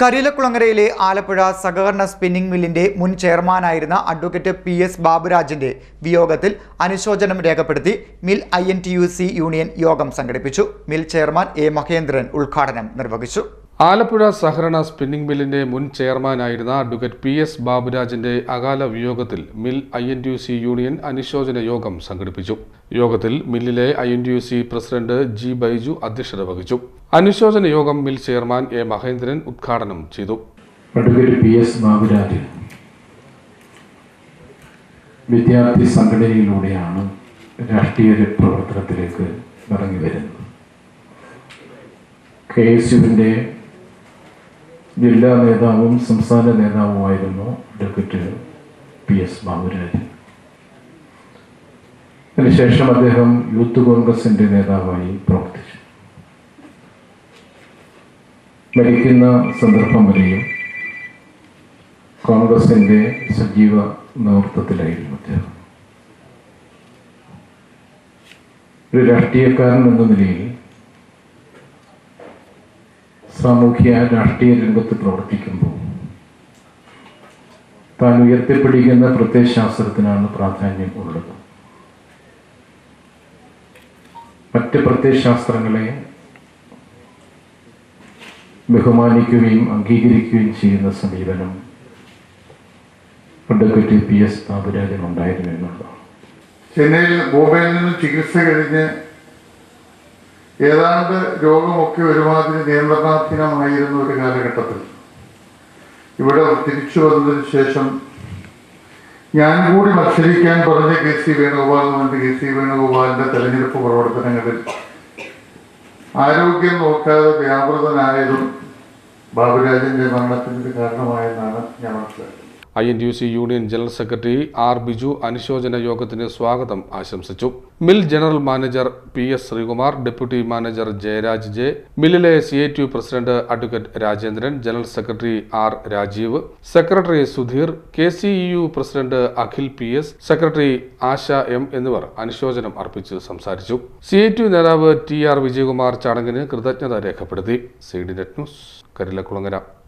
കരിലക്കുളങ്ങരയിലെ ആലപ്പുഴ സഹകരണ സ്പിന്നിംഗ് മില്ലിന്റെ മുൻ ചെയർമാനായിരുന്ന അഡ്വക്കേറ്റ് പി എസ് ബാബുരാജിന്റെ വിയോഗത്തിൽ അനുശോചനം രേഖപ്പെടുത്തി മിൽ ഐ യൂണിയൻ യോഗം സംഘടിപ്പിച്ചു. മിൽ ചെയർമാൻ എ മഹേന്ദ്രൻ ഉദ്ഘാടനം നിർവഹിച്ചു. ആലപ്പുഴ സഹകരണ സ്പിന്നിംഗ് മില്ലിന്റെ മുൻ ചെയർമാനായിരുന്ന അഡ്വക്കേറ്റ് പി എസ് ബാബുരാജിന്റെ അകാല വിയോഗത്തിൽ mill I N T C union അനുശോചന യോഗം സംഘടിപ്പിച്ചു. യോഗത്തിൽ മില്ലിലെ I N T C president G Baiju അധ്യക്ഷത വഹിച്ചു. അനുശോചന യോഗം മിൽ ചെയർമാൻ എ മഹേന്ദ്രൻ ഉദ്ഘാടനം ചെയ്തു. വിദ്യാർത്ഥി സംഘടനയിലൂടെയാണ് രാഷ്ട്രീയ പ്രവർത്തനത്തിലേക്ക് ഇറങ്ങി വരുന്നത്. കെ എസ് യുവിന്റെ ജില്ലാ നേതാവും സംസ്ഥാന നേതാവുമായിരുന്നു അഡ്വക്കേറ്റ് പി എസ് ബാബുരാജൻ. അതിനുശേഷം അദ്ദേഹം യൂത്ത് കോൺഗ്രസിന്റെ നേതാവായി പ്രവർത്തിച്ചു. മരിക്കുന്ന സന്ദർഭം വരെയും കോൺഗ്രസിന്റെ സജീവ നേതൃത്വത്തിലായിരുന്നു അദ്ദേഹം. ഒരു രാഷ്ട്രീയക്കാരൻ എന്ന നിലയിൽ സാമൂഹ്യ രാഷ്ട്രീയ രംഗത്ത് പ്രവർത്തിക്കുമ്പോൾ താൻ ഉയർത്തിപ്പിടിക്കുന്ന പ്രത്യയശാസ്ത്രത്തിനാണ് പ്രാധാന്യം ഉള്ളത്. മറ്റ് പ്രത്യയശാസ്ത്രങ്ങളെ ബഹുമാനിക്കുകയും അംഗീകരിക്കുകയും ചെയ്യുന്ന സമീപനം അഡ്വക്കേറ്റ് പി എസ് ബാബുരാജൻ ഉണ്ടായിരുന്നു എന്നുള്ളതാണ്. ചെന്നൈയിൽ നിന്ന് ചികിത്സ കഴിഞ്ഞ് ഏതാണ്ട് രോഗമൊക്കെ ഒരുമാതിരി നിയന്ത്രണാധീനമായിരുന്ന ഒരു കാലഘട്ടത്തിൽ. ഇവിടെ തിരിച്ചു വന്നതിന് ശേഷം ഞാൻ കൂടി മത്സരിക്കാൻ പറഞ്ഞ കെ സി പറഞ്ഞ കെ സി വേണുഗോപാലിന്റെ തെരഞ്ഞെടുപ്പ് പ്രവർത്തനങ്ങളിൽ ആരോഗ്യം നോക്കാതെ വ്യാപൃതനായതും ബാബുരാജന്റെ മരണത്തിന് കാരണമായെന്നാണ് ഞാൻ മനസ്സിലാക്കുന്നത്. I N T U C union general secretary R Biju അനുശോചന യോഗത്തിന് സ്വാഗതം ആശംസിച്ചു. Mill general manager P S Sreekumar deputy manager Jayaraj J മില്ലിലെ C A T U president advocate Rajendran general secretary R Rajeev secretary Sudheer K C E U president Akhil P S secretary Asha M എന്നിവർ അനുശോചനം അർപ്പിച്ച് സംസാരിച്ചു. C A T U നേതാവ് T R Vijayakumar ചടങ്ങിന് കൃതജ്ഞത രേഖപ്പെടുത്തി. C D net news Karilakulangara